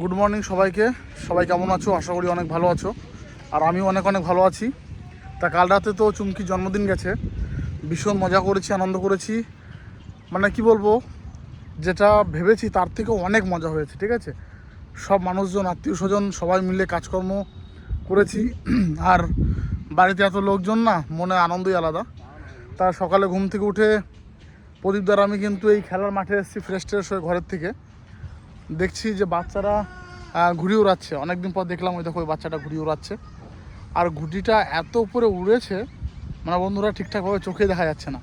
Good morning সবাইকে। সবাই কেমন আছো? আশা করি অনেক ভালো আছো। আর আমিও অনেক অনেক ভালো আছি। তা কাল রাতে তো চুমকি জন্মদিন গেছে। ভীষণ মজা করেছি, আনন্দ করেছি। মানে কি বলব, যেটা ভেবেছি তার থেকেও অনেক মজা হয়েছে, ঠিক আছে? সব মানুষজন, আত্মীয় স্বজন, সবাই মিলে কাজকর্ম করেছি। আর বাড়িতে এত লোকজন না, মনে আনন্দই আলাদা। তা সকালে ঘুম থেকে উঠে প্রদীপ দ্বারা আমি কিন্তু এই খেলার মাঠে এসেছি ফ্রেশ ট্রেশ হয়ে ঘরের থেকে। দেখছি যে বাচ্চারা ঘুড়ি উড়াচ্ছে অনেকদিন পর দেখলাম ওই দেখো ওই বাচ্চাটা ঘুড়ি উড়াচ্ছে আর ঘুড়িটা এত উপরে উড়েছে মানে বন্ধুরা ঠিকঠাকভাবে চোখে দেখা যাচ্ছে না।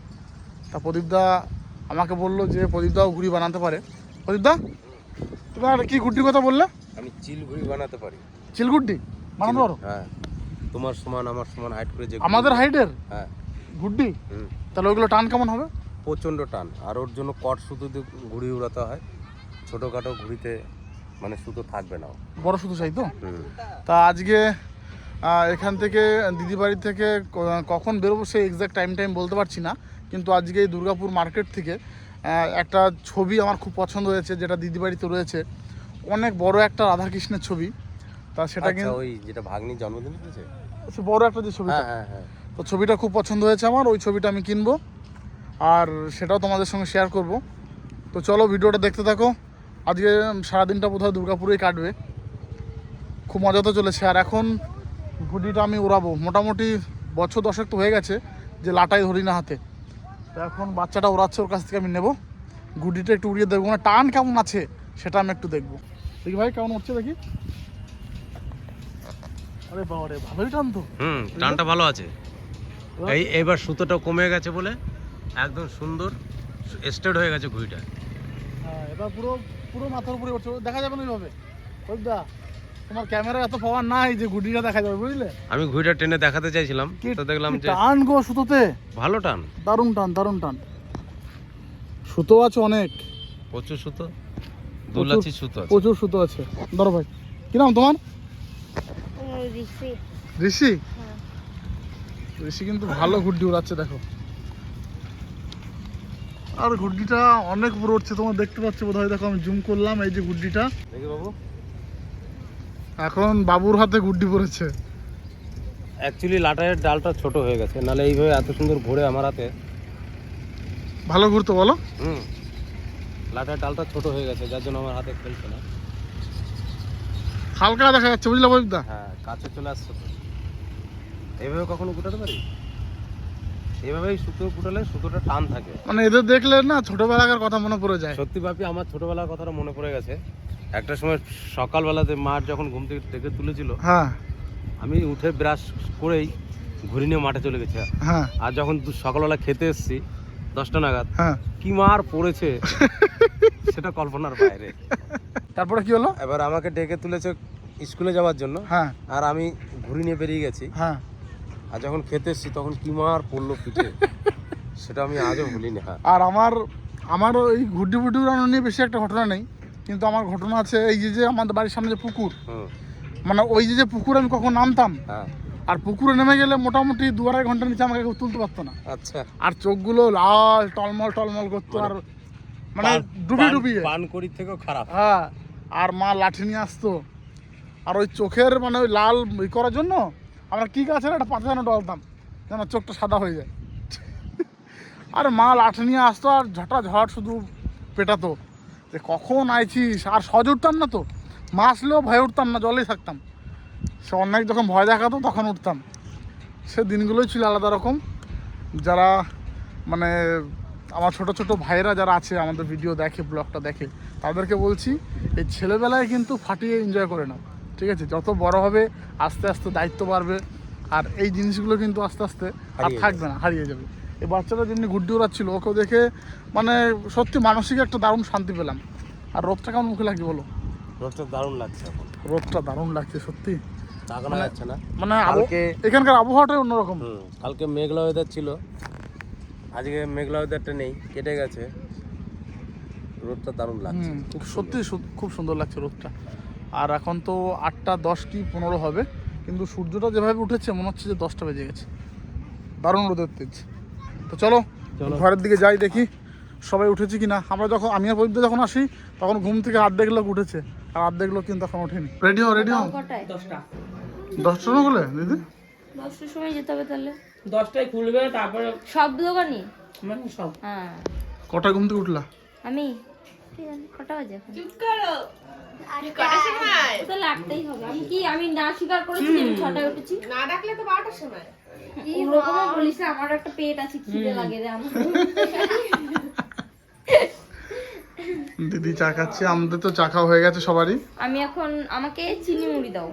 তা প্রদীপদা আমাকে বলল যে প্রদীপদাও ঘুড়ি বানাতে পারে। প্রদীপদা তুমি আর কি ঘুড়ির কথা বললে? আমি চিল ঘুড়ি বানাতে পারি। চিলগুড্ডি বানাতে পারো? হ্যাঁ। তোমার সমান আমার সমান হাইট করে যে আমাদের হাইটের হ্যাঁ। হুম। তাহলে ওইগুলো টান কেমন হবে? প্রচণ্ড টান। আর ওর জন্য কট সুতো দিয়ে ঘুড়ি উড়াতে হয়। ছোটোখাটো ঘুড়িতে মানে সুতো থাকবে না। বড় সুতো চাই তো? তা আজকে এখান থেকে দিদি বাড়ি থেকে কখন বেরোবো সেই এক্সাক্ট টাইম টাইম বলতে পারছি না কিন্তু আজকে এই দুর্গাপুর মার্কেট থেকে একটা ছবি আমার খুব পছন্দ হয়েছে যেটা দিদি বাড়িতে রয়েছে। অনেক বড় একটা রাধাকৃষ্ণের ছবি। তা সেটা আচ্ছা কিন্তু ওই যেটা ভাগ্নির জন্মদিন হয়েছে বড় একটা যে ছবি হ্যাঁ হ্যাঁ হ্যাঁ। তো ছবিটা খুব পছন্দ হয়েছে আমার ওই ছবিটা আমি কিনবো। আর সেটাও তোমাদের সঙ্গে শেয়ার করব। তো চলো ভিডিওটা দেখতে থাকো। আজকে সারাদিনটা বোধহয় দুর্গাপুরেই কাটবে। খুব মজা তো চলেছে। আর এখন ঘুড়িটা আমি উড়াবো মোটামুটি বছর দশেক তো হয়ে গেছে যে লাটাই ধরি না হাতে। তো এখন বাচ্চাটা উড়াচ্ছে ওর কাছ থেকে আমি নেব। গুডিটা একটু উড়িয়ে দেখব না টান কেমন আছে সেটা আমি একটু দেখব। দেখি ভাই কেমন হচ্ছে দেখি। আরে বাবা রে ভালোই টান তো। হুম টানটা ভালো আছে। এই এবার সুতোটা কমে গেছে বলে একদম সুন্দর স্ট্রেট হয়ে গেছে ঘুড়িটা। হ্যাঁ এবার পুরো পুরো মাথার উপরে উঠছে দেখা যাবে না ওইভাবে দা তোমার ক্যামেরা এত পাওয়ার নাই যে গুডিটা দেখা যাবে বুঝলে? আমি ঘুড়িটা টেনে দেখাতে চাইছিলাম তো দেখলাম যে টান গো সুতোতে? ভালো টান। দারুণ টান দারুণ টান। সুতো আছে অনেক। প্রচুর সুতো দুলাচি সুতো আছে। প্রচুর সুতো আছে। ধরো ভাই। কি নাম তোমার? ঋষি। ঋষি? হ্যাঁ। ঋষি কিন্তু ভালো ঘুড্ডি উড়াচ্ছে দেখো। আর ঘুড্ডিটা অনেক উপরে উঠছে তোমার দেখতে পাচ্ছ বোধ হয় দেখো আমি জুম করলাম এই যে গুড্ডিটা দেখি বাবু। এখন বাবুর হাতে গুড্ডি পড়েছে। অ্যাকচুয়ালি লাটারের ডালটা ছোট হয়ে গেছে নাহলে এইভাবে এত সুন্দর ঘুরে আমার হাতে। ভালো ঘুরতো বলো। হুম। লাটার ডালটা ছোট হয়ে গেছে যার জন্য আমার হাতে খেলছে না। হালকা দেখা যাচ্ছে বুঝলে বৈদা হ্যাঁ কাছে চলে আসছে তো। এইভাবে কখনো কুটাতে পারি? এভাবেই সুতো কুটালে সুতোটা টান থাকে। মানে এদের দেখলে না ছোটবেলাকার কথা মনে পড়ে যায়। সত্যি ভাবি আমার ছোটবেলার কথাটা মনে পড়ে গেছে। একটা সময় সকালবেলাতে মার যখন ঘুম থেকে ডেকে তুলেছিল হ্যাঁ। আমি উঠে ব্রাশ করেই ঘুরি নিয়ে মাঠে চলে গেছে। হ্যাঁ। আর যখন সকালবেলা খেতে এসেছি দশটা নাগাদ হ্যাঁ। কি মার পড়েছে সেটা কল্পনার বাইরে। তারপরে কি হলো? এবার আমাকে ডেকে তুলেছে স্কুলে যাওয়ার জন্য। হ্যাঁ। আর আমি ঘুরি নিয়ে বেরিয়ে গেছি। হ্যাঁ। আর যখন খেতে এসেছি তখন কি মার পড়ল পিঠে? সেটা আমি আজও ভুলিনি হ্যাঁ। আর আমার আমার ওই ঘুড্ডি ফুড্ডি উড়ানো নিয়ে বেশি একটা ঘটনা নেই কিন্তু আমার ঘটনা আছে এই যে যে আমাদের বাড়ির সামনে যে পুকুর মানে ওই যে যে পুকুরে আমি কখন নামতাম হ্যাঁ। আর পুকুরে নেমে গেলে মোটামুটি দু আড়াই ঘণ্টার নিচে আমাকে কেউ তুলতে পারতো না। আচ্ছা। আর চোখগুলো লাল টলমল টলমল করতো আর মানে পান- ডুবিয়ে পান- পানকড়ির থেকেও খারাপ। হ্যাঁ আর মা লাঠি নিয়ে আসতো আর ওই চোখের মানে ওই লাল ই করার জন্য আমরা কি গাছের একটা পাতা যেন ডলতাম যেন চোখটা সাদা হয়ে যায়। আর মা লাঠি নিয়ে আসতো আর ঝটা ঝট শুধু পেটাতো। যে কখন আইছিস? আর সহজে উঠতাম না তো। মা আসলেও ভয়ে উঠতাম না, জলেই থাকতাম। সে অনেক যখন ভয় দেখাতো, তখন উঠতাম। সে দিনগুলোই ছিল আলাদা রকম। যারা মানে আমার ছোট ছোট ভাইয়েরা যারা আছে, আমাদের ভিডিও দেখে ব্লগটা দেখে, তাদেরকে বলছি, এই ছেলেবেলায় কিন্তু ফাটিয়ে এনজয় করে নাও। ঠিক আছে? যত বড় হবে আস্তে আস্তে দায়িত্ব বাড়বে। আর এই জিনিসগুলো কিন্তু আস্তে আস্তে আর থাকবে না হারিয়ে যাবে। এই বাচ্চাটা যেমনি গুড্ডি ওড়াচ্ছিল ওকে দেখে মানে সত্যি মানসিক একটা দারুণ শান্তি পেলাম। আর রোদটা কেমন মুখে লাগছে বলো? রোদটা দারুণ লাগছে এখন। রোদটা দারুণ লাগছে সত্যি। না। মানে কালকে এখানকার আবহাওয়াটাই অন্যরকম। কালকে মেঘলা ওয়েদার ছিল। আজকে মেঘলা ওয়েদারটা নেই কেটে গেছে। রোদটা দারুণ লাগছে। খুব সত্যি খুব সুন্দর লাগছে রোদটা। আর এখন তো আটটা দশ কি পনেরো হবে কিন্তু সূর্যটা যেভাবে উঠেছে মনে হচ্ছে যে দশটা বেজে গেছে। দারুণ রোদের তেজ তো চলো চলো। ঘরের দিকে যাই দেখি সবাই উঠেছি কিনা। আমরা যখন আমি আর প্রদীপ যখন আসি তখন ঘুম থেকে আর্ধেক লোক উঠেছে আর আর্ধেক লোক কিন্তু এখন ওঠেনি। রেডি হও রেডি হও। কটায় দশটা। না বলে দিদি? দশটার সময় যেতে হবে তাহলে। দশটায় খুলবে তারপরে সব দোকানই? মানে সব। হ্যাঁ। কটায় ঘুম থেকে উঠলা? আমি? কটা বাজে এখন? তাহলে আটটাই হবে। আমি কি আমি না স্বীকার করেছি আমি ছটায় উঠেছি? না ডাকলে তো বারোটার সময়। ওরকম বলিস আমার একটা পেট আছে খিদে লাগে রে আমার। দিদি চা খাচ্ছে আমাদের তো চা খাওয়া হয়ে গেছে সবারই। আমি এখন আমাকে চিনি মুড়ি দাও।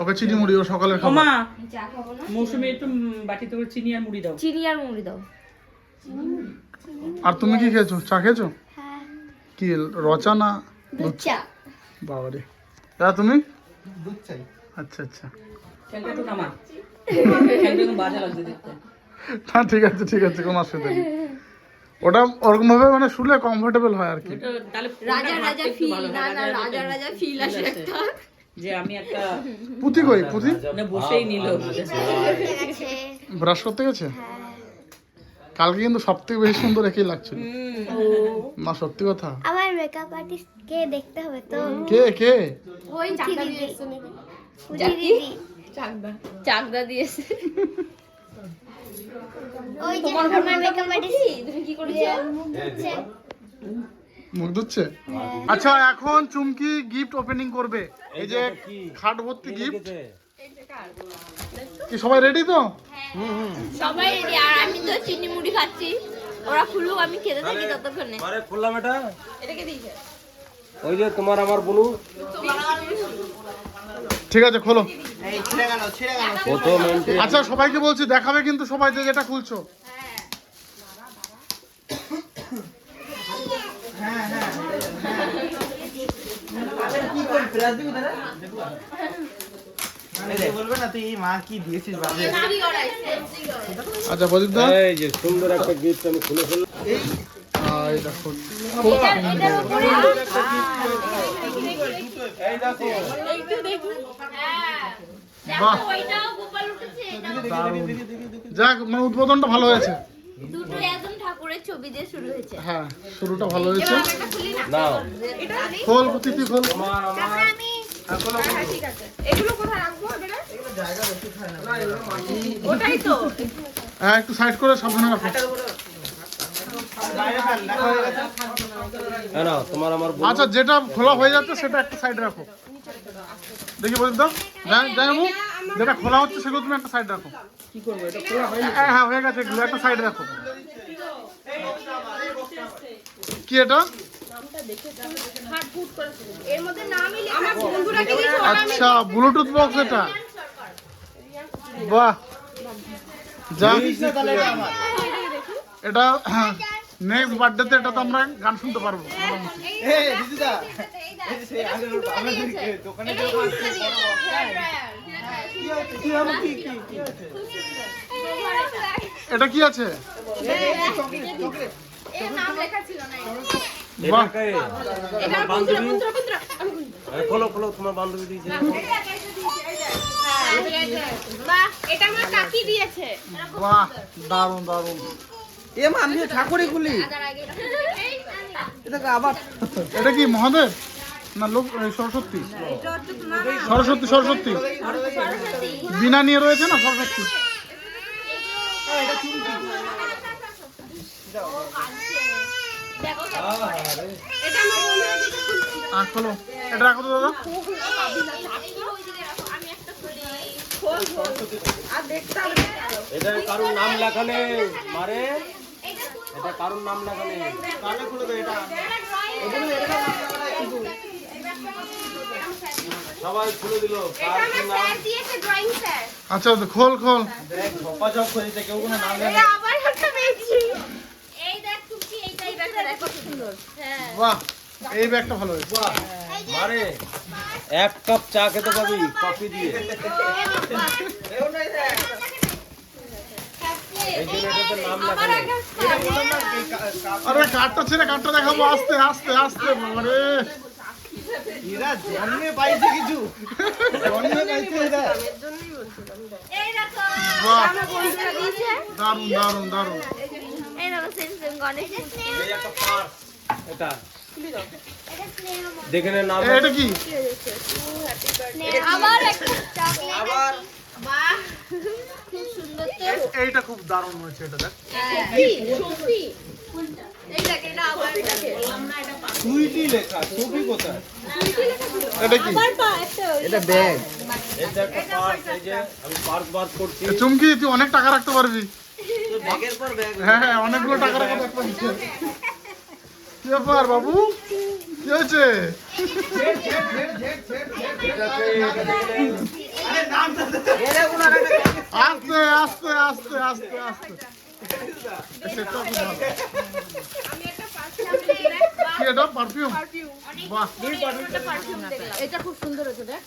ওকে চিনি মুড়ি ও সকালের খাবার মা চা খাব না। মৌসুমি একটু বাটিতে করে চিনি আর মুড়ি দাও। চিনি আর মুড়ি দাও। আর তুমি কি খেয়েছো? চা খেয়েছো? কি রচা না দুধ চা। বাবারে। দাদা তুমি? আচ্ছা আচ্ছা। না ঠিক আছে ঠিক আছে কোনো অসুবিধা নেই ওটা ওরকম ভাবে মানে শুলে কমফোর্টেবল হয় আর কি। রাজা রাজা ফিল না না রাজা রাজা রাজা ফিল আসে একটা। যে আমি একটা পুঁতি কই পুঁতি? না বসেই নিল। ব্রাশ করতে গেছে? কালকে কিন্তু সব থেকে বেশি সুন্দর একেই লাগছিল। না সত্যি কথা? আমার মেকআপ আর্টিস্টকে দেখতে হবে তো? কে কে? ওই চাকদা দিদি। পুজি দিদি। চাকদা। দিয়েছে। ওই যে আমার মেকআপ আর্টিস্ট তুমি কি করেছ? মুখ ধুচ্ছে? আচ্ছা এখন চুমকি গিফট ওপেনিং করবে। এই যে খাট ভর্তি গিফট কি সবাই রেডি তো? সবাই রেডি আর আমি তো চিনি মুড়ি খাচ্ছি। ওরা খুলুক আমি খেতে থাকি ততক্ষণে। আরে খুললাম এটা। এটাকে ওই যে তোমার আমার বনু ঠিক আছে খোলো। আচ্ছা সবাইকে বলছি দেখাবে কিন্তু সবাই যে যেটা খুলছো। বলবে না আচ্ছা প্রদীপ দা? এই যে সুন্দর একটা গিফট আমি খুলে ফেললাম। এই। দেখো। উপরে বাহ। যাক মানে উদ্বোধনটা ভালো হয়েছে। দুটো একদম ঠাকুরের ছবি দিয়ে শুরু হয়েছে। হ্যাঁ শুরুটা ভালো হয়েছে। খোল তিথি খোল এগুলো কোথায় রাখব এবারে? ওটাই তো হ্যাঁ একটু সাইড করে সাবধানে রাখো। হ্যাঁ আচ্ছা যেটা খোলা হয়ে যাচ্ছে সেটা একটা সাইডে রাখো। দেখি বলুন তো। জানাব যেটা খোলা হচ্ছে সেগুলো তুমি একটা সাইড রাখো। কি করব এটা খোলা হয় হ্যাঁ হ্যাঁ হয়ে গেছে এগুলো একটা সাইডে রাখো। কি এটা? এর মধ্যে নামই লেখা আমার বন্ধুরাকে দিয়েছে আচ্ছা ব্লুটুথ বক্স এটা? বাহ। যাক এটা নেক্সট বার্থডেতে এটা তো আমরা গান শুনতে পারব। যে যে? এটা কি আছে? নাম লেখা ছিল না। খোলো খোলো তোমার বান্ধবী দিয়েছে। এটা আমার কাকি দিয়েছে। বাহ দারুণ দারুণ। এ মা আমি ঠাকুরই খুলি। আবার এটা কি মহাদেব? না লোক সরস্বতী? সরস্বতী সরস্বতী। বিনা নিয়ে রয়েছে না সরস্বতী এটা আমার বন্ধুরা দিয়েছে আর খোলো। এটা রাখো তো দাদা। এটা কারোর নাম লেখা নেই মারে? এটা কারোর নাম লেখা নেই সবাই খুলে দিল। কার কি নাম? স্যার দিয়েছে আচ্ছা খোল খোল। করেছে কেউ কোনো নাম এই আবার একটা পেয়েছি এই দেখ তুমি এইটাই দেখা দেখ কত সুন্দর হ্যাঁ বাহ এই ব্যাগটা ভালো হয়েছে। মারে। এক কাপ চা খেতে পাবি কফি দিয়ে। আরে কাঠটা ছেড়ে কাঠটা দেখাবো আস্তে আস্তে আস্তে এরা জন্মে পাইছে কিছু। জন্মে পাইছে এরা। এই দেখো সেম সেম গণেশ। এটা। দেখে নে নাম। এটা কি? আবার একটা চকলেট আবার। বাহ খুব সুন্দর তো। এইটা খুব দারুণ হয়েছে এটা দেখ। এই দেখ এটা আবার। সুইটি লেখা ছবি কোথায়? এটা কি? এটা ব্যাগ। এটা একটা পার্স এই যে আমি পার্স বার করছি। চুমকি তুই অনেক টাকা রাখতে পারবি। ব্যাগের পর ব্যাগ। হ্যাঁ হ্যাঁ অনেকগুলো টাকা রাখা থাকবে কি ব্যাপার বাবু কি হয়েছে? আস্তে আস্তে আস্তে আস্তে আস্তে। কি এটা? পারফিউম বাহ। এটা খুব সুন্দর হয়েছে দেখ।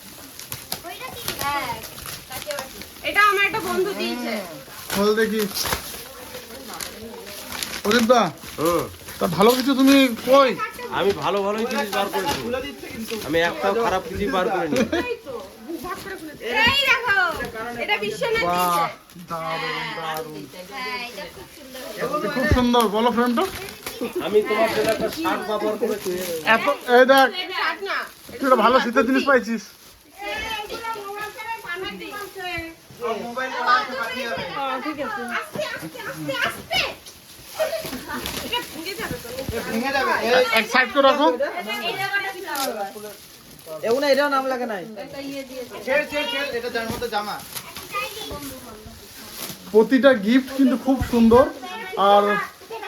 এটা আমার একটা বন্ধু দিয়েছে। বল দেখি। দা হুম। তা ভালো কিছু তুমি কই? আমি ভালো ভালোই জিনিস বার করেছি। আমি একটাও খারাপ কিছু বার করিনি। এই দেখো এটা দারুণ দারুণ খুব সুন্দর বলো ফ্রেমটা আমি তোমার জন্য একটা শার্ট ব্যবহার করেছি। এত এই দেখ তুই ভালো শীতের জিনিস পাইছিস। এক সাইড করে রাখো। প্রতিটা গিফট কিন্তু খুব সুন্দর। আর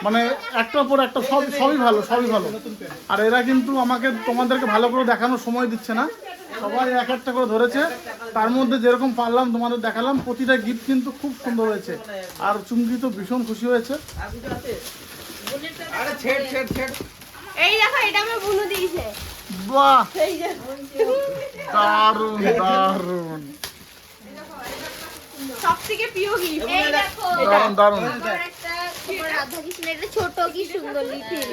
মানে একটার পর একটা সব সবই ভালো সবই ভালো। আর এরা কিন্তু আমাকে তোমাদেরকে ভালো করে দেখানোর সময় দিচ্ছে না। সবাই এক একটা করে ধরেছে। তার মধ্যে যেরকম পারলাম তোমাদের দেখালাম। প্রতিটা গিফট কিন্তু খুব সুন্দর হয়েছে। আর চুমকি তো ভীষণ খুশি হয়েছে। এই দেখো এটা আমার বন্ধু দিয়েছে। বাহ। দারুণ দারুণ। সব থেকে প্রিয় গিফট এই দেখো। রাধা কৃষ্ণ এটা ছোট কি সুন্দর লিটিল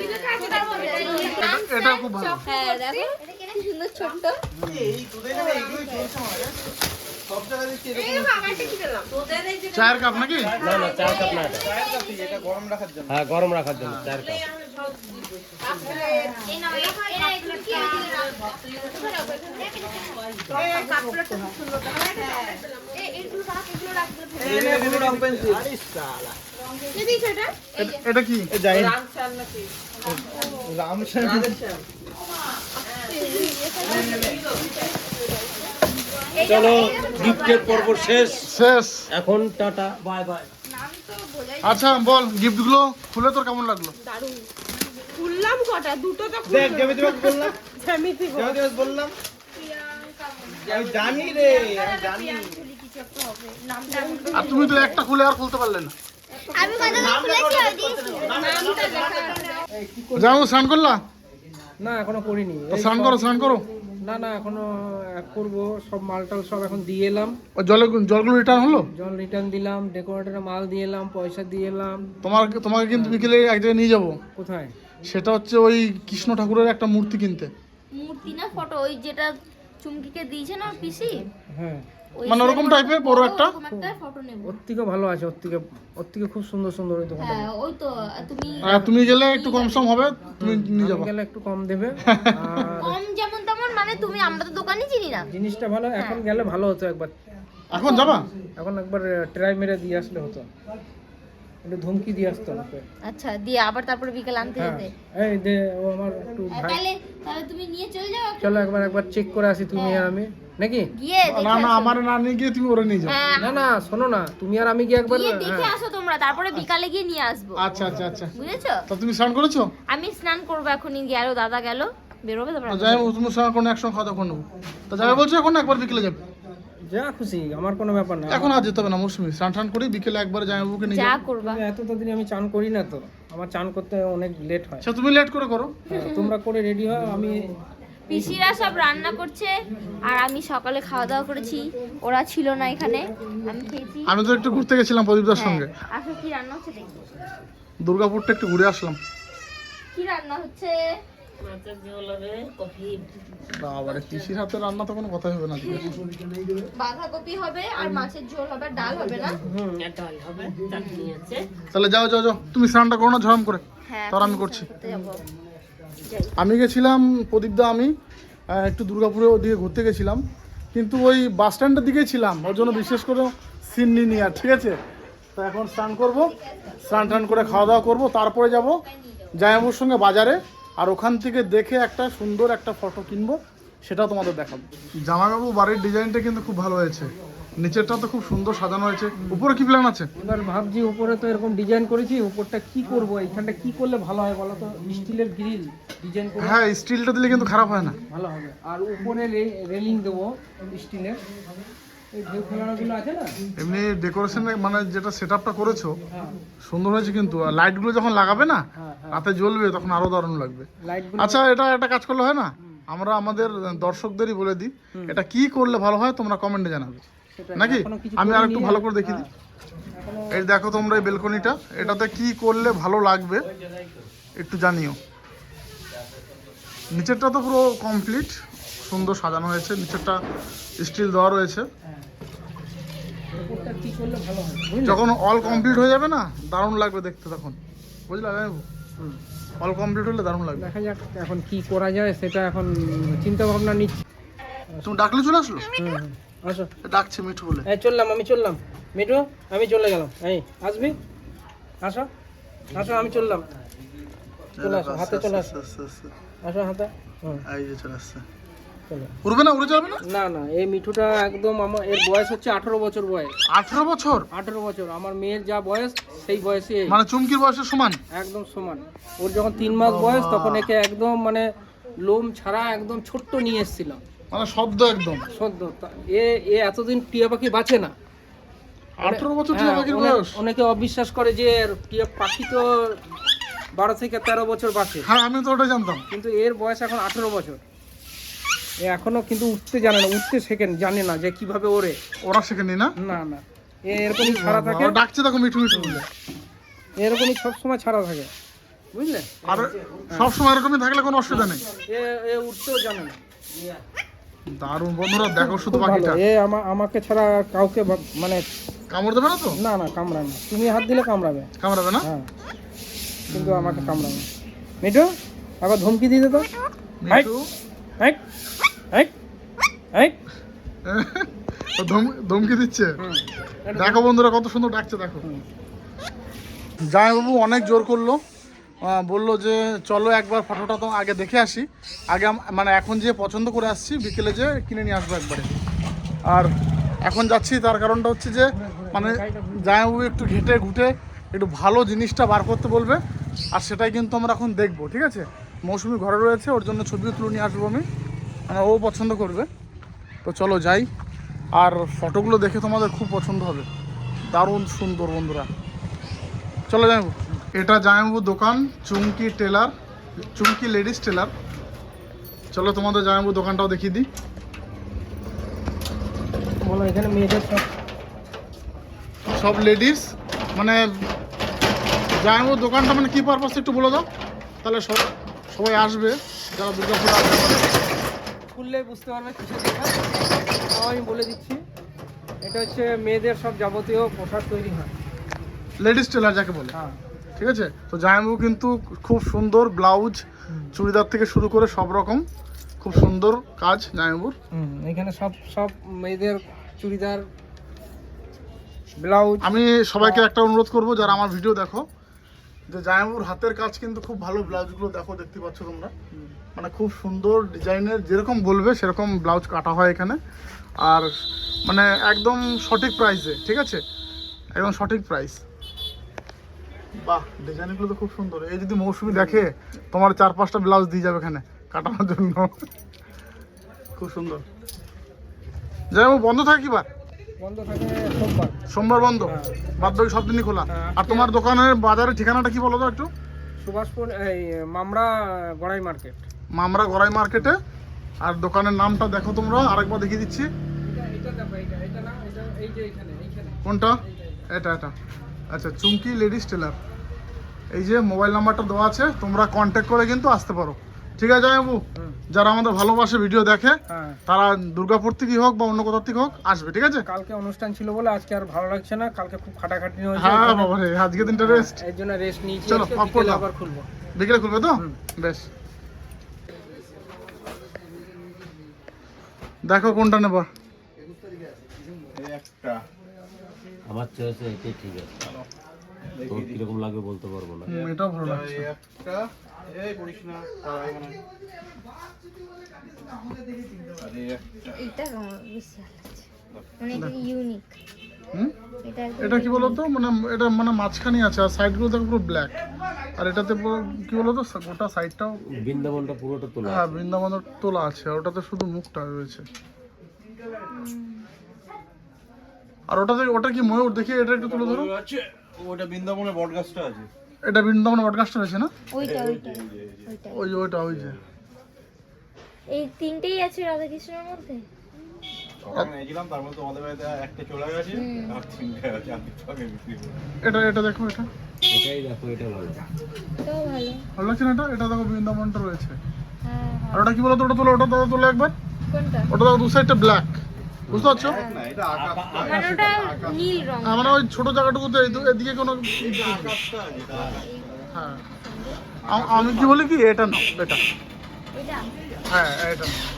এটা খুব ভালো। হ্যাঁ দেখো। কি সুন্দর এই আমার চায়ের কাপ নাকি? না না চার কাপ না এটা। হ্যাঁ গরম রাখার জন্য চার কাপ। এই নাও এই এরা এগুলো কি এ- এটা কি? চলো গিফটের পর্ব শেষ। শেষ। এখন টাটা বাই বাই আচ্ছা বল গিফটগুলো খুলে তোর কেমন লাগল? খুললাম কটা? দুটো তো দেখ দেবে দেবে বললাম। জ্যামিতি বল আর তুমি তো একটা খুলে আর খুলতে পারলে না। আমি কতগুলো খুলেছি আর দিয়েছি যাও স্নান করলা? না এখনও করিনি। স্নান করো স্নান করো। না না এখনও করব সব মালটাল সব এখন দিয়ে এলাম। ওই জলে জলগুলো রিটার্ন হলো? জল রিটার্ন দিলাম ডেকোরেটরে মাল দিয়ে এলাম পয়সা দিয়ে এলাম। তোমার তোমাকে কিন্তু বিকেলে এক জায়গায় নিয়ে যাব। কোথায়? সেটা হচ্ছে ওই কৃষ্ণ ঠাকুরের একটা মূর্তি কিনতে। মূর্তি না ফটো ওই যেটা চুমকিকে দিয়েছে না পিসি? হ্যাঁ। মানে ওরকম টাইপের বড় একটা? ফটো নেব। ওর থেকে ভালো আছে ওর থেকে ওর থেকে খুব সুন্দর সুন্দর ওই দোকানটা। হ্যাঁ ওই তো তুমি আর তুমি গেলে একটু কম সম হবে তুমি নিয়ে যাব। গেলে একটু কম দেবে। কম যেমন মানে তুমি আমরা তো দোকানই চিনি না। জিনিসটা ভালো এখন গেলে ভালো হতো একবার। এখন যাবা? এখন একবার ট্রাই মেরে দিয়ে আসলে হতো। একটু ধমকি দিয়ে আসতো আমাকে। আচ্ছা দিয়ে আবার তারপরে বিকেল আনতে হ্যাঁ। যেতে? এই দে ও আমার একটু ভাই। তাহলে তাহলে তুমি নিয়ে চলে যাও চলো একবার একবার চেক করে আসি তুমি আর আমি। নাকি? গিয়ে না না আমার না নিয়ে গিয়ে তুমি ওরে নিয়ে যাও। হ্যাঁ। না না শোনো না তুমি আর আমি গিয়ে একবার গিয়ে দেখে হ্যাঁ। আসো তোমরা তারপরে বিকালে গিয়ে নিয়ে আসব। আচ্ছা আচ্ছা আচ্ছা। বুঝেছ? তা তুমি স্নান করেছ? আমি স্নান করব এখনই গেল দাদা গেল। বেরোবে তারপর যাই হোক, তুমি স্নান করে একসঙ্গে খাওয়া দাওয়া করে নেব। তা যাবে বলছো এখন একবার বিকেলে যাবে? যা খুশি আমার কোনো ব্যাপার না। এখন আর যেতে হবে না মৌসুমি। স্নান টান করি বিকেলে একবারে জামাইবাবুকে নিয়ে যা করবা। এত তাড়াতাড়ি আমি চান করি না তো। আমার চান করতে অনেক লেট হয়। আচ্ছা তুমি লেট করে করো। হ্যাঁ, তোমরা করে রেডি হও আমি পিসিরা সব রান্না করছে আর আমি সকালে খাওয়া দাওয়া করেছি। ওরা ছিল না এখানে আমি খেয়েছি। আমি তো একটু ঘুরতে গেছিলাম প্রদীপদার সঙ্গে। হ্যাঁ, আসো কি রান্না হচ্ছে দেখি। দুর্গাপুরটা একটু ঘুরে আসলাম। কি রান্না হচ্ছে? মাছের ঝোল বাবারে পিসির হাতে রান্না তো কোনো কথাই হবে না বাঁধাকপি হবে আর মাছের ঝোল হবে ডাল হবে না? ডাল হবে চাটনি আছে। তাহলে যাও যাও যাও। তুমি স্নানটা করো না ঝরম করে। হ্যাঁ তার আমি করছি। আমি গেছিলাম প্রদীপদা আমি একটু দুর্গাপুরে ওদিকে ঘুরতে গেছিলাম। কিন্তু ওই বাস স্ট্যান্ডের দিকেই ছিলাম ওর জন্য বিশেষ করে সিন নিই আর ঠিক আছে? তো এখন স্নান করব স্নান টান করে খাওয়া দাওয়া করব তারপরে যাব জায়াবুর সঙ্গে বাজারে। আর ওখান থেকে দেখে একটা সুন্দর একটা ফটো কিনবো সেটা তোমাদের দেখাবো। জামাইবাবু বাড়ির ডিজাইনটা কিন্তু খুব ভালো হয়েছে। নিচেরটা তো খুব সুন্দর সাজানো হয়েছে। উপরে কি প্ল্যান আছে? এবার ভাবছি উপরে তো এরকম ডিজাইন করেছি উপরটা কি করব এইখানটা কি করলে ভালো হয় বলো তো? স্টিলের গ্রিল ডিজাইন করে হ্যাঁ স্টিলটা দিলে কিন্তু খারাপ হয় না। ভালো হবে। আর উপরে রেলিং দেবো স্টিলের। এমনি ডেকোরেশন মানে যেটা সেট আপটা করেছ হ্যাঁ সুন্দর হয়েছে কিন্তু। আর লাইটগুলো যখন লাগাবে না হ্যাঁ হ্যাঁ। রাতে জ্বলবে তখন আরও দারুণ লাগবে। আচ্ছা এটা একটা কাজ করলে হয় না? আমরা আমাদের দর্শকদেরই বলে দিই এটা কি করলে ভালো হয় তোমরা কমেন্টে জানাবে। নাকি? আমি আর একটু ভালো করে দেখিয়ে দিই। এই দেখো তোমরা এই বেলকনিটা এটাতে কি করলে ভালো লাগবে একটু জানিও। নিচেরটা তো পুরো কমপ্লিট সুন্দর সাজানো হয়েছে। নিচেরটা স্টিল দেওয়া রয়েছে। হয় যখন অল কমপ্লিট হয়ে যাবে না দারুণ লাগবে দেখতে তখন। বুঝলে অল কমপ্লিট হলে দারুণ লাগবে। দেখা যাক এখন কি করা যায় সেটা এখন চিন্তা ভাবনা নিচ্ছি। তুমি ডাকলে চলে আসলো? আসো। ডাকছে মিঠু বলে। এই চললাম আমি চললাম। মিঠু আমি চলে গেলাম। এই আসবি? আসো। আসো আমি চললাম। চলে আসো হাতে চলে আসো আসো। হাতে। এই যে চলে আসছে। উড়বে না উড়ে যাবে না? না না এই মিঠুটা একদম আমার এর বয়স হচ্ছে আঠেরো বছর বয়স। আঠেরো বছর? আঠেরো বছর আমার মেয়ের যা বয়স সেই বয়সে মানে চুমকির বয়সের সমান? একদম সমান। ওর যখন তিন মাস বয়স তখন একে একদম মানে লোম ছাড়া একদম ছোট্ট নিয়ে এসেছিলাম। মানে শব্দ একদম। তা- এ এ এতদিন টিয়া পাখি বাঁচে না। আঠেরো বছর টিয়া হ্যাঁ, পাখির বয়স? অনেকে অবিশ্বাস করে যে টিয়া পাখি তো বারো থেকে তেরো বছর বাঁচে। হ্যাঁ আমি তো ওটাই জানতাম। কিন্তু এর বয়স এখন আঠেরো বছর। এখনও কিন্তু উঠতে জানে না উঠতে শেখেন জানে না যে কীভাবে ওরে। ওরা শেখেনি না? না না। এ এরকমই ছাড়া থাকে। ডাকছে দেখো মিঠু মিঠু বলে। এরকমই সবসময় ছাড়া থাকে। বুঝলে? আর সবসময় এরকমই থাকলে কোনো অসুবিধা নেই। এ এ উঠতেও জানে না। দারুণ বন্ধুরা দেখো শুধু পাখিটা এ আমা আমাকে ছাড়া কাউকে মানে কামড় দেবে না তো? না না কামড়ায় না। তুমি হাত দিলে কামড়াবে। কামড়াবে না? হ্যাঁ। কিন্তু আমাকে কামড়াবে। মিঠু আবার ধমকি দিয়ে দে তো। মিঠু? ধম- ধমকি দিচ্ছে। দেখো বন্ধুরা কত সুন্দর ডাকছে দেখো। জামাইবাবু অনেক জোর করল। বলল যে চলো একবার ফটোটা তো আগে দেখে আসি। আগে মানে এখন যে পছন্দ করে আসছি বিকেলে যে কিনে নিয়ে আসব একবারে। আর এখন যাচ্ছি তার কারণটা হচ্ছে যে মানে জামাইবাবু একটু ঘেটে ঘুটে একটু ভালো জিনিসটা বার করতে বলবে আর সেটাই কিন্তু আমরা এখন দেখব ঠিক আছে? মৌসুমি ঘরে রয়েছে ওর জন্য ছবিও তুলে নিয়ে আসব আমি। মানে ও পছন্দ করবে। তো চলো যাই। আর ফটোগুলো দেখে তোমাদের খুব পছন্দ হবে। দারুণ সুন্দর বন্ধুরা। চলো জানাব এটা জামাইবাবুর দোকান Chumki tailor Chumki ladies tailor. চলো তোমাদের জামাইবাবুর দোকানটাও দেখিয়ে দিই। বলো এখানে মেয়েদের সব সব লেডিস মানে জামাইবাবুর দোকানটা মানে কী পারপাস একটু বলে দাও। তাহলে সব সবাই আসবে যারা দুর্গাপুর আসবে। খুললে বুঝতে পারবে কিসের দোকান তাও আমি বলে দিচ্ছি এটা হচ্ছে মেয়েদের সব যাবতীয় পোশাক তৈরি হয়। লেডিস টেলার যাকে বলে। হ্যাঁ। ঠিক আছে? তো জামাইবাবু কিন্তু খুব সুন্দর ব্লাউজ চুড়িদার থেকে শুরু করে সব রকম খুব সুন্দর কাজ হুম এখানে সব সব মেয়েদের চুড়িদার ব্লাউজ। আমি সবাইকে একটা অনুরোধ করব যারা আমার ভিডিও দেখো যে জায়ামুর হাতের কাজ কিন্তু খুব ভালো ব্লাউজগুলো দেখো দেখতে পাচ্ছ তোমরা। মানে খুব সুন্দর ডিজাইনের যেরকম বলবে সেরকম ব্লাউজ কাটা হয় এখানে। আর মানে একদম সঠিক প্রাইসে ঠিক আছে? একদম সঠিক প্রাইস বাহ ডিজাইনগুলো তো খুব সুন্দর। এই যদি মৌসুমি দেখে তোমার চার পাঁচটা ব্লাউজ দিয়ে যাবে এখানে কাটানোর জন্য। খুব সুন্দর। জায়ামু বন্ধ থাকে কি বার? বন্ধ থাকে সোমবার। সোমবার বন্ধ? বাদ বাকি সব দিনই খোলা। হ্যাঁ, আর তোমার দোকানের বাজারের ঠিকানাটা কি বলো তো একটু? সুভাষপুর এই মামরা গড়াই মার্কেট। মামরা গড়াই মার্কেটে। আর দোকানের নামটা দেখো তোমরা আরেকবার দেখিয়ে দিচ্ছি। কোনটা? এটা এটা। আচ্ছা চুমকি লেডিস টেলার। এই যে মোবাইল নাম্বারটা দেওয়া আছে তোমরা কন্ট্যাক্ট করে কিন্তু আসতে পারো। ঠিক আছে বাবু যারা আমাদের ভালোবাসে ভিডিও দেখে হ্যাঁ। তারা দুর্গাপুর থেকেই হোক বা অন্য কোথাও থেকে হোক আসবে ঠিক আছে? কালকে অনুষ্ঠান ছিল বলে আজকে আর ভালো লাগছে না কালকে খুব খাটাখাটনি হয়েছে। হ্যাঁ বাবা রে আজকে দিনটা রেস্ট এর জন্য রেস্ট নিয়েছি চলো। আবার খুলবো। বিকেলে খুলবে তো? বেশ। দেখো কোনটা নেবা। আমার চয়েসে এটাই ঠিক আছে। তোর কীরকম লাগবে বলতে পারব না। এটাও ভালো লাগছে। এইটা আমার বেশি ভালো লাগছে। মানে ইউনিক এটা এটা কি বলতো? মানে এটা মানে মাঝখানে আছে আর সাইডগুলো দেখো পুরো ব্ল্যাক আর এটাতে পুরো কি বলতো? গোটা সাইডটাও বৃন্দাবনটা পুরোটা তোলা হ্যাঁ বৃন্দাবনের তোলা আছে আর ওটাতে শুধু মুখটা রয়েছে। আর ওটাতে ওটা কি ময়ূর? দেখি এটা একটু তুলে ধরো। ওটা বৃন্দাবনের বট গাছটা আছে। এটা বৃন্দাবনের বটগাছটা রয়েছে না? ওইটা ওইটা ওইটা। ওই যে ওইটা ওই যে। এই তিনটেই আছে রাধাকৃষ্ণের মধ্যে? এটা এটা দেখো এটা। এটাই দেখো এটা ভালো। লাগছে না এটা? এটা দেখো বৃন্দাবনটা রয়েছে। হ্যাঁ আর ওটা কি বলতো? ওটা তোলো ওটা দাদা তোলো একবার। ওটা দেখো দু সাইডটা ব্ল্যাক বুঝতে পারছ? না মানে ওটা নীল রং হ্যাঁ, মানে ওই ছোট জায়গাটুকুতে এই দু- এদিকে কোনো আকাশটা হ্যাঁ। আম- আমি কি বলি কি? এটা না এটা। এটা? হ্যাঁ এটা নাও।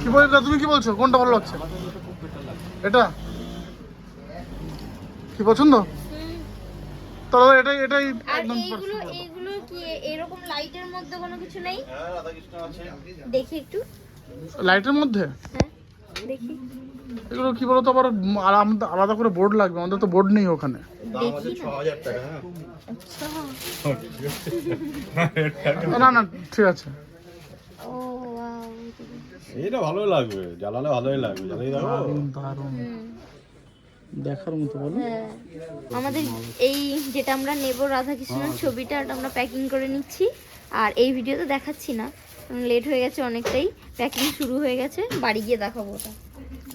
কি বলি তুমি কি বলছো? কোনটা ভালো লাগছে? এটা? কি পছন্দ? তাহলে এটাই এটাই একদম এইগুলো এইগুলো কি এরকম লাইটের মধ্যে কোনো কিছু নেই? হ্যাঁ দেখি একটু। লাইটের মধ্যে? হ্যাঁ দেখি। এগুলো কি বলতো আবার আলাদা করে বোর্ড লাগবে আমাদের তো বোর্ড নেই ওখানে। হ্যাঁ। আচ্ছা। না না ঠিক আছে। এটা ভালোই লাগবে জ্বালালে ভালোই লাগবে জ্বালিয়ে দেখো দারুণ দেখার মতো বলো। হ্যাঁ। আমাদের এই যেটা আমরা নেব রাধাকৃষ্ণের ছবিটা ওটা আমরা প্যাকিং করে নিচ্ছি। আর এই ভিডিওতে দেখাচ্ছি না। লেট হয়ে গেছে অনেকটাই। প্যাকিং শুরু হয়ে গেছে। বাড়ি গিয়ে দেখাবো ওটা।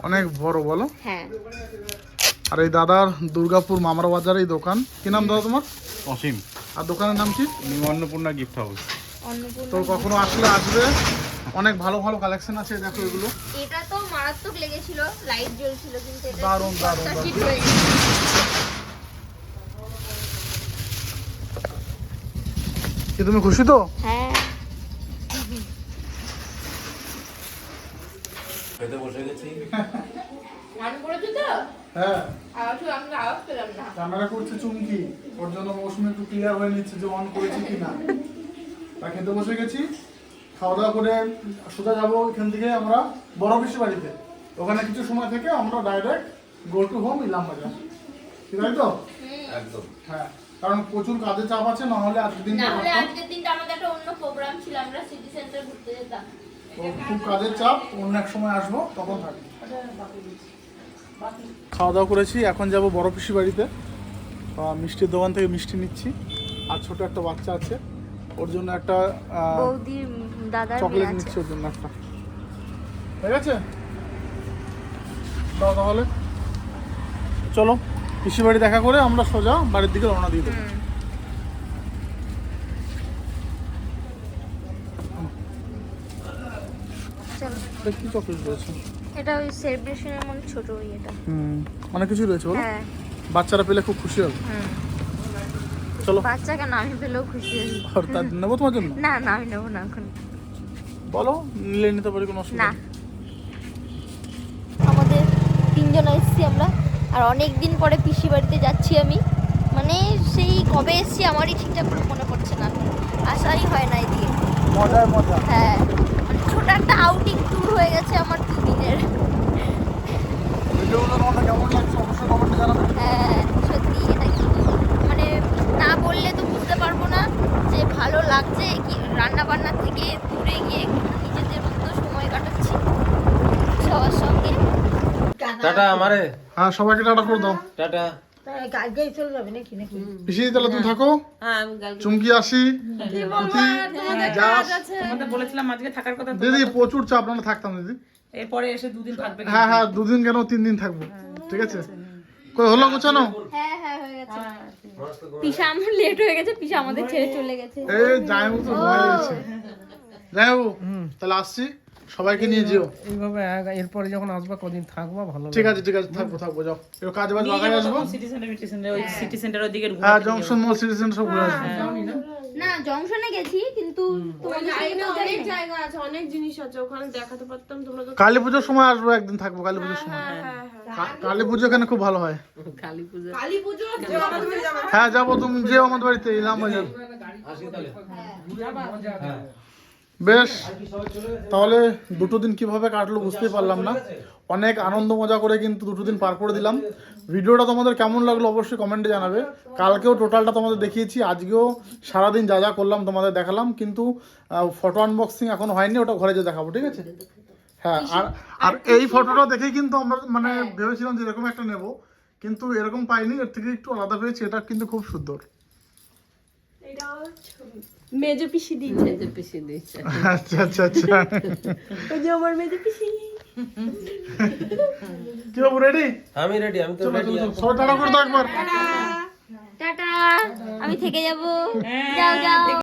অনেক বড় বলো। হ্যাঁ। আর এই দাদার দুর্গাপুর মামার বাজারে এই দোকান। কি নাম দাদা তোমার? অসীম। আর দোকানের নাম কি? নিউ অন্নপূর্ণা গিফট হাউস তো কখনো আসলে আসবে? অনেক ভালো ভালো কালেকশন আছে দেখো এগুলো। এটা তো মারাত্মক লেগেছিল লাইট জ্বলছিল কিন্তু এটা দারুণ, দারুণ, হয়ে গেছে। কি তুমি খুশি তো? হ্যাঁ। খেতে বসে গেছি। রান্না করেছ তো? হ্যাঁ। আওয়াজ আমি আওয়াজ পেলাম না। ক্যামেরা করছে চুমকি। ওর জন্য মৌসুমি একটু ক্লিয়ার হয়ে নিচ্ছে যে অন করেছি কি না তা খেতে বসে গেছি। খাওয়া দাওয়া করে সোজা যাব এখান থেকে আমরা বড় পিসি বাড়িতে। ওখানে কিছু সময় থেকে আমরা direct go to home Ilambazar. ঠিক আছে তো? একদম। হ্যাঁ কারণ প্রচুর কাজের চাপ আছে না হলে আজকের দিন না হলে আজকের দিনটা আমাদের একটা অন্য প্রোগ্রাম ছিল আমরা সিটি সেন্টার ঘুরতে যেতাম। খুব কাজের চাপ অন্য এক সময় আসব তখন থাকি খাওয়া দাওয়া করেছি এখন যাব বড় পিসি বাড়িতে। মিষ্টির দোকান থেকে মিষ্টি নিচ্ছি। আর ছোট একটা বাচ্চা আছে। ওর জন্য একটা বৌদির দাদার চকলেট নিচ্ছি ওর জন্য একটা। ঠিক আছে? দাও তাহলে। চলো পিসি বাড়ি দেখা করে আমরা সোজা বাড়ির দিকে রওনা দিয়ে দেবো। কি চকলেট রয়েছে? এটা ওই সেলিব্রেশনের মধ্যে ছোট এটা। হুম অনেক কিছু রয়েছে বলো। হ্যাঁ। বাচ্চারা পেলে খুব খুশি হবে। হুম। চলো। বাচ্চা কেন? আমি পেলেও খুশি হই। আর তার নেব তোমার জন্য? না না আমি নেব না এখন। বলো নিলে নিতে পারি কোনো অসুবিধা না। আমাদের তিনজন এসেছি আমরা আর অনেক দিন পরে পিসি বাড়িতে যাচ্ছি আমি। মানে সেই কবে এসেছি আমারই ঠিকঠাক করে মনে পড়ছে না। আসাই হয় না এদিকে। মজায় মজা হ্যাঁ মানে ছোট একটা আউটিং ট্যুর হয়ে গেছে আমার দুদিনের ভিডিওগুলো তোমার কেমন লাগছে অবশ্যই কমেন্টে জানাবে। হ্যাঁ। বললে তো বুঝতে পারব না যে ভালো লাগছে কি রান্না বান্না থেকে দূরে গিয়ে নিজেদের মতো সময় কাটাচ্ছি। সবার সঙ্গে। টাটা। আমারে। হ্যাঁ সবাইকে টাটা করে দাও। টাটা। পিসি তাহলে তুমি থাকো। হ্যাঁ আমি কালকে চুমকি আসি। পুঁথি যাস তোমাদের বলেছিলাম থাকার কথা দিদি প্রচুর চাপ না থাকতাম দিদি। এরপরে এসে দুদিন থাকবে হ্যাঁ হ্যাঁ দুদিন কেন তিন দিন থাকব? ঠিক আছে। কই হলো গোছানো? হ্যাঁ হ্যাঁ হয়ে গেছে। পিসা আমার লেট হয়ে গেছে পিসা আমাদের ছেড়ে চলে গেছে। এই যাই মতো ঘুমাই গেছে। তাহলে আসছি। সবাইকে নিয়ে যেও। এইভাবে এরপরে যখন আসবা কদিন থাকবা ভালো ঠিক আছে ঠিক আছে থাকব থাকব যাও। একটু কাজ বাজ লাগাই আসব? সিটি সেন্টার সিটি সেন্টার ওই সিটি সেন্টার ওদিকে হ্যাঁ জংশন মল সিটি সেন্টার সব ঘুরে আসব। না জংশনে গেছি কিন্তু অনেক জায়গা আছে অনেক জিনিস আছে ওখানে দেখাতে পারতাম তোমরা তো কালী পুজোর সময় আসব একদিন থাকব কালী পুজোর সময়। হ্যাঁ হ্যাঁ কালী পুজো এখানে খুব ভালো হয়। কালী পুজো কালী পুজো হ্যাঁ যাব তুমি যেও আমাদের বাড়িতে ইলাম বাজার বেশ তাহলে দুটো দিন কীভাবে কাটলো বুঝতেই পারলাম না। অনেক আনন্দ মজা করে কিন্তু দুটো দিন পার করে দিলাম। ভিডিওটা তোমাদের কেমন লাগল অবশ্যই কমেন্টে জানাবে। কালকেও টোটালটা তোমাদের দেখিয়েছি আজকেও সারাদিন যা যা করলাম তোমাদের দেখালাম কিন্তু ফটো আনবক্সিং এখনও হয়নি ওটা ঘরে যে দেখাবো ঠিক আছে? হ্যাঁ আর আর এই ফটোটা দেখেই কিন্তু আমরা মানে ভেবেছিলাম যে এরকম একটা নেব কিন্তু এরকম পাইনি এর থেকে একটু আলাদা পেয়েছি এটা কিন্তু খুব সুন্দর। এটা মেজো পিসি দিয়েছে। পিছিয়ে দিয়েছে। আচ্ছা আচ্ছা আচ্ছা। ওই যে আমার মেজো পিসি। কি বাবু রেডি আমি রেডি আমি তো রেডি সবাই টাটা করে দাও একবার। টাটা। আমি থেকে যাব। যাও যাও।